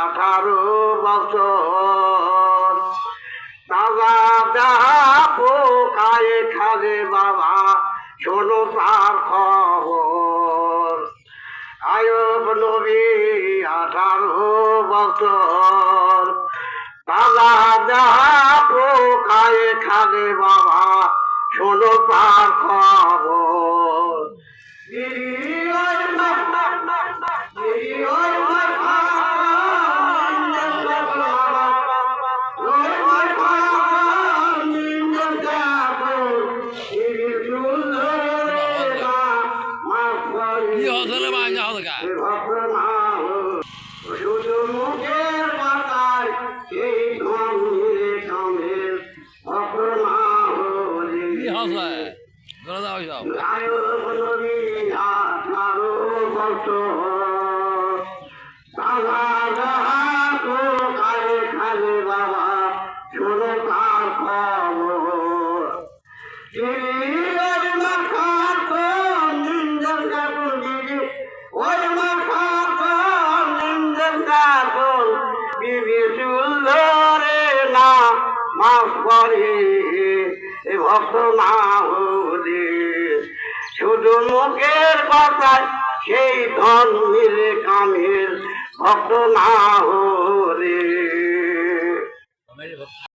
আঠারো বছর দাদা দাহা পোকায় খালে বাবা, শোনো তার খবর। আয়ব নবী আঠারো বছর। দাদা দাহা পোকায় খালে বাবা, শোনো তার খবর। কি হসলে বাঙা হলকা শুধু মুখের পাতায় সেই ধন মিলে কামের অপনা হলে কি হসলে ধরে দাও সব মাফ করে এ ভক্ত না হলে শুধু মুখের কথায় সেই ধন মিলে কামের ভক্ত না হলে